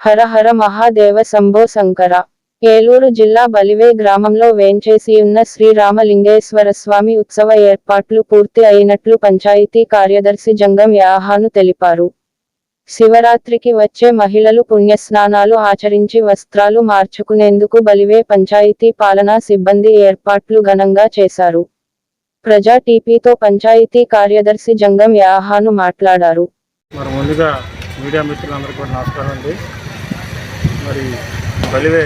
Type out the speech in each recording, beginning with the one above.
హర హర మహాదేవ శంభో శంకర. ఏలూరు జిల్లా బలివే గ్రామంలో వేంచేసి ఉన్న శ్రీరామలింగేశ్వర స్వామి ఉత్సవ ఏర్పాట్లు పూర్తి అయినట్లు పంచాయతీ కార్యదర్శి జంగం యాహాను తెలిపారు. శివరాత్రికి వచ్చే మహిళలు పుణ్యస్నానాలు ఆచరించి వస్త్రాలు మార్చుకునేందుకు బలివే పంచాయతీ పాలనా సిబ్బంది ఏర్పాట్లు ఘనంగా చేశారు. ప్రజా టీపీతో పంచాయతీ కార్యదర్శి జంగం యాహాను మాట్లాడారు. మరి ముందుగా మీడియా మిత్రులందరికీ కూడా నమస్కారం అండి. మరి బలివే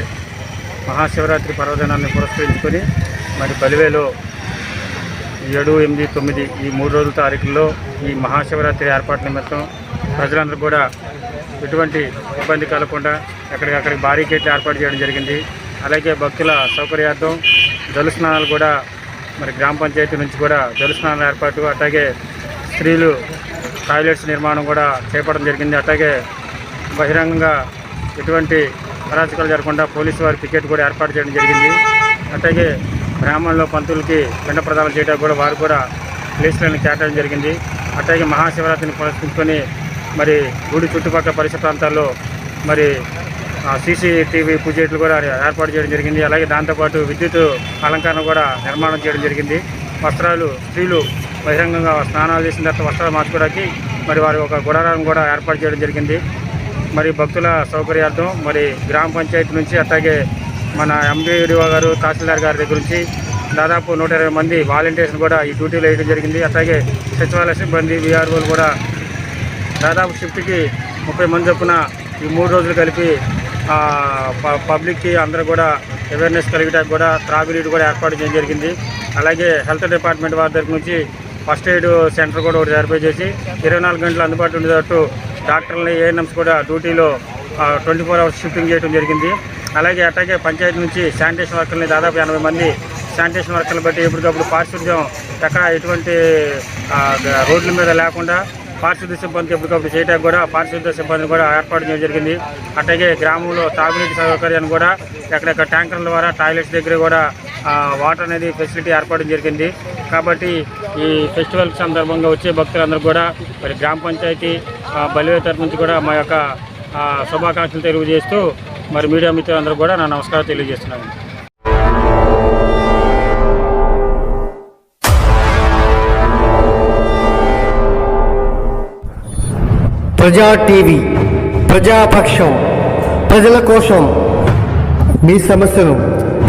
మహాశివరాత్రి పర్వదినాన్ని పురస్కరించుకొని మరి బలివేలో ఏడు ఎనిమిది తొమ్మిది ఈ మూడు రోజుల తారీఖుల్లో ఈ మహాశివరాత్రి ఏర్పాటు నిమిత్తం ప్రజలందరూ కూడా ఎటువంటి ఇబ్బంది కలగకుండా ఎక్కడికక్కడికి భారీ గేట్లు ఏర్పాటు చేయడం జరిగింది. అలాగే భక్తుల సౌకర్యార్థం జల స్నానాలు కూడా మరి గ్రామ పంచాయతీ నుంచి కూడా జల స్నానాల ఏర్పాటు అట్లాగే స్త్రీలు టాయిలెట్స్ నిర్మాణం కూడా చేపట్టడం జరిగింది. అట్లాగే బహిరంగంగా ఎటువంటి అరాచకాలు జరగకుండా పోలీసు వారి పికెట్ కూడా ఏర్పాటు చేయడం జరిగింది. అట్లాగే గ్రామంలో పంతులకి పెండ ప్రదానం చేయడానికి కూడా వారు కూడా ప్లేస్లను కేటాయడం జరిగింది. అట్లాగే మహాశివరాత్రిని పురస్కరించుకొని మరి గుడి చుట్టుపక్కల పరిసర ప్రాంతాల్లో మరి సీసీటీవీ పూజేట్లు కూడా ఏర్పాటు చేయడం జరిగింది. అలాగే దాంతోపాటు విద్యుత్ అలంకరణ కూడా నిర్మాణం చేయడం జరిగింది. వస్త్రాలు స్త్రీలు బహిరంగంగా స్నానాలు చేసిన తర్వాత వస్త్రాలు మార్చుకోవడానికి మరి వారి ఒక గుడారాన్ని కూడా ఏర్పాటు చేయడం జరిగింది. మరి భక్తుల సౌకర్యార్థం మరి గ్రామ పంచాయతీ నుంచి అట్లాగే మన ఎంపీడీఓ గారు తహసీల్దార్ గారి దగ్గర నుంచి దాదాపు నూట ఇరవై మంది వాలంటీర్స్ని కూడా ఈ డ్యూటీలు వేయడం జరిగింది. అట్లాగే సచివాలయ సిబ్బంది వీఆర్ఓలు కూడా దాదాపు షిఫ్ట్కి ముప్పై మంది చొప్పున ఈ మూడు రోజులు కలిపి పబ్లిక్కి అందరూ కూడా అవేర్నెస్ కలిగడానికి కూడా త్రాగునీరు కూడా ఏర్పాటు చేయడం జరిగింది. అలాగే హెల్త్ డిపార్ట్మెంట్ వారి దగ్గర నుంచి ఫస్ట్ ఎయిడ్ సెంటర్ కూడా ఒకటి ఏర్పాటు చేసి ఇరవై నాలుగు గంటలు అందుబాటులో ఉండేటట్టు డాక్టర్లని ఏఎన్ఎంస్ కూడా డ్యూటీలో ట్వంటీ ఫోర్ అవర్స్ షిఫ్టింగ్ చేయడం జరిగింది. అలాగే అట్లాగే పంచాయతీ నుంచి శానిటేషన్ వర్కర్ని దాదాపు ఎనభై మంది శానిటేషన్ వర్కర్లు బట్టి ఎప్పటికప్పుడు పారిశుద్ధ్యం ఎక్కడ ఎటువంటి రోడ్ల మీద లేకుండా పారిశుద్ధ్య సిబ్బంది ఎప్పటికప్పుడు చేయడానికి కూడా పారిశుద్ధ్య సిబ్బందిని కూడా ఏర్పాటు చేయడం జరిగింది. అట్లాగే గ్రామంలో తాగునీటి సౌకర్యాన్ని కూడా ఎక్కడెక్కడ ట్యాంకర్ల ద్వారా టాయిలెట్స్ దగ్గర కూడా వాటర్ అనేది ఫెసిలిటీ ఏర్పాటు జరిగింది. కాబట్టి ఈ ఫెస్టివల్ సందర్భంగా వచ్చే భక్తులందరూ కూడా మరి గ్రామ పంచాయతీ బలివే తరఫు నుంచి కూడా మా యొక్క శుభాకాంక్షలు తెలియజేస్తూ మరి మీడియా మిత్రులందరూ కూడా నా నమస్కారం తెలియజేస్తున్నాను. ప్రజా టీవీ ప్రజాపక్షం ప్రజల కోసం మీ సమస్యను